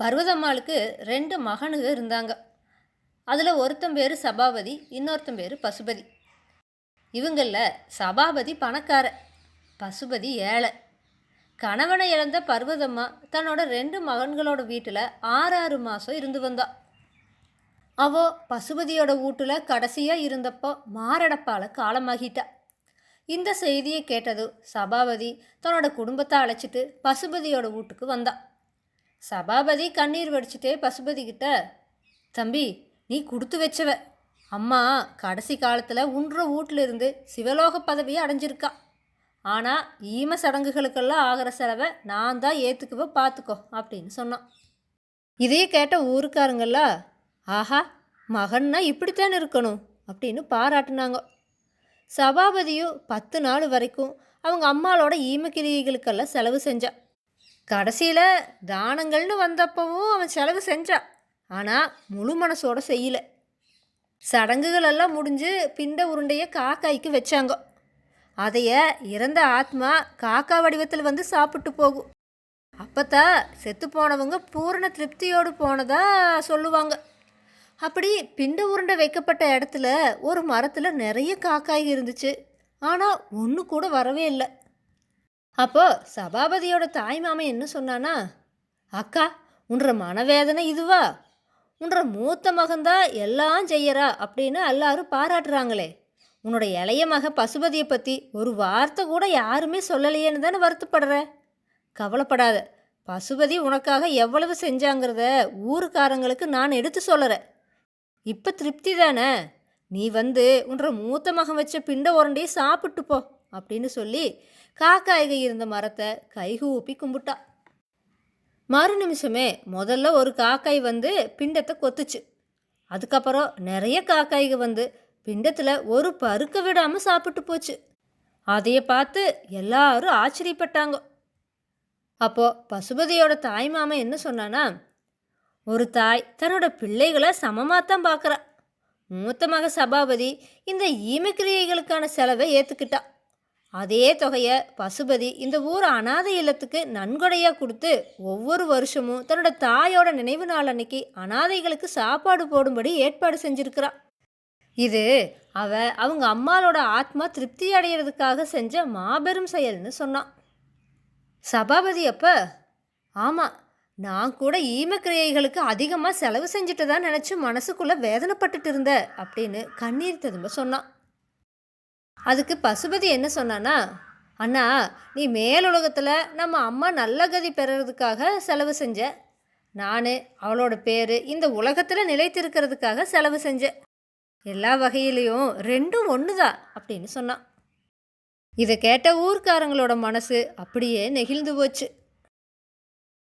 பர்வதம்மாளுக்கு ரெண்டு மகனுங்க இருந்தாங்க. அதில் ஒருத்தன் பேர் சபாபதி இன்னொருத்தன் பேர் பசுபதி. இவங்களில் சபாபதி பணக்கார பசுபதி ஏழை. கணவனை இழந்த பர்வதம்மா தன்னோட ரெண்டு மகன்களோட வீட்டில் ஆறு ஆறு மாதம் இருந்து வந்தா. அவள் பசுபதியோட வீட்டில் கடைசியாக இருந்தப்போ மாரடைப்பால் காலமாகிட்டா. இந்த செய்தியை கேட்டதும் சபாபதி தன்னோட குடும்பத்தை அழைச்சிட்டு பசுபதியோட வீட்டுக்கு வந்தாள் சபாபதி கண்ணீர் வடிச்சிட்டே பசுபதி கிட்ட தம்பி நீ கொடுத்து வச்சவ. அம்மா கடைசி காலத்தில் உன்ற வீட்டிலிருந்து சிவலோக பதவியை அடைஞ்சிருக்கா. ஆனால் ஈம சடங்குகளுக்கெல்லாம் ஆகிற செலவை நான் தான் ஏற்றுக்குவ பார்த்துக்கோ அப்படின்னு சொன்னான். இதையே கேட்ட ஊருக்காரங்களா ஆஹா மகன்னா இப்படித்தான் இருக்கணும் அப்படின்னு பாராட்டினாங்க. சபாபதியும் பத்து நாள் வரைக்கும் அவங்க அம்மாளோட ஈமக்கிரியைகளுக்கெல்லாம் செலவு செஞ்சா. கடைசியில் தானங்கள்னு வந்தப்பவும் அவன் செலவு செஞ்சான் ஆனால் முழு மனசோட செய்யல. சடங்குகள் எல்லாம் முடிஞ்சு பிண்ட உருண்டையை காக்காய்க்கு வச்சாங்க. அதைய இறந்த ஆத்மா காக்கா வடிவத்தில் வந்து சாப்பிட்டு போகும். அப்பத்தா செத்து போனவங்க பூரண திருப்தியோடு போனதா சொல்லுவாங்க. அப்படி பிண்ட உருண்டை வைக்கப்பட்ட இடத்துல ஒரு மரத்தில் நிறைய காக்காய் இருந்துச்சு. ஆனால் ஒன்று கூட வரவே இல்லை. அப்போ சபாபதியோட தாய் மாமன் என்ன சொன்னானா? அக்கா உன்ற மனவேதனை இதுவா? உன்ற மூத்த மகன்தா எல்லாம் செய்யறா அப்படின்னு எல்லாரும் பாராட்டுறாங்களே. உன்னோட இளைய மக பசுபதியை பற்றி ஒரு வார்த்தை கூட யாருமே சொல்லலையேன்னு தானே வருத்தப்படுற? கவலைப்படாத. பசுபதி உனக்காக எவ்வளவு செஞ்சாங்கிறத ஊருக்காரங்களுக்கு நான் எடுத்து சொல்லறேன். இப்போ திருப்தி தானே? நீ வந்து உன்ற மூத்த மகன் வச்ச பிண்ட உரண்டையை சாப்பிட்டு போ. அப்படின்னு சொல்லி காக்காய்க இருந்த மரத்தை கைகு ஊப்பி கும்பிட்டா. மறு நிமிஷமே முதல்ல ஒரு காக்காய் வந்து பிண்டத்தை கொத்துச்சு. அதுக்கப்புறம் நிறைய காக்காய்க வந்து பிண்டத்தில் ஒரு பருக்க விடாமல் சாப்பிட்டு போச்சு. அதையை பார்த்து எல்லாரும் ஆச்சரியப்பட்டாங்க. அப்போது பசுபதியோட தாய் மாமன் என்ன சொன்னான்னா ஒரு தாய் தன்னோட பிள்ளைகளை சமமாக தான் பார்க்குறா. மூத்த மக சபாபதி இந்த ஈமக்கிரியைகளுக்கான செலவை ஏற்றுக்கிட்டா அதே தொகையை பசுபதி இந்த ஊர் அனாதை இல்லத்துக்கு நன்கொடையாக கொடுத்து ஒவ்வொரு வருஷமும் தன்னோட தாயோட நினைவு நாள் அன்னைக்கு அனாதைகளுக்கு சாப்பாடு போடும்படி ஏற்பாடு செஞ்சிருக்கிறா. இது அவ அவங்க அம்மாளோட ஆத்மா திருப்தி அடையிறதுக்காக செஞ்ச மாபெரும் செயல்னு சொன்னான். சபாபதி அப்ப ஆமாம் நான் கூட ஈமக்கிரியைகளுக்கு அதிகமாக செலவு செஞ்சுட்டு தான் நினச்சி மனசுக்குள்ளே வேதனைப்பட்டுட்டு இருந்த அப்படின்னு கண்ணீர் திரும்ப சொன்னான். அதுக்கு பசுபதி என்ன சொன்னானா அண்ணா நீ மேலுலகத்தில் நம்ம அம்மா நல்ல கதி பெறறதுக்காக செலவு செஞ்ச. நான் அவளோட பேர் இந்த உலகத்தில் நிலைத்திருக்கிறதுக்காக செலவு செஞ்சேன் எல்லா வகையிலையும் ரெண்டும் ஒன்று தான் அப்படின்னு சொன்னான். இதை கேட்ட ஊர்க்காரங்களோட மனசு அப்படியே நெகிழ்ந்து போச்சு.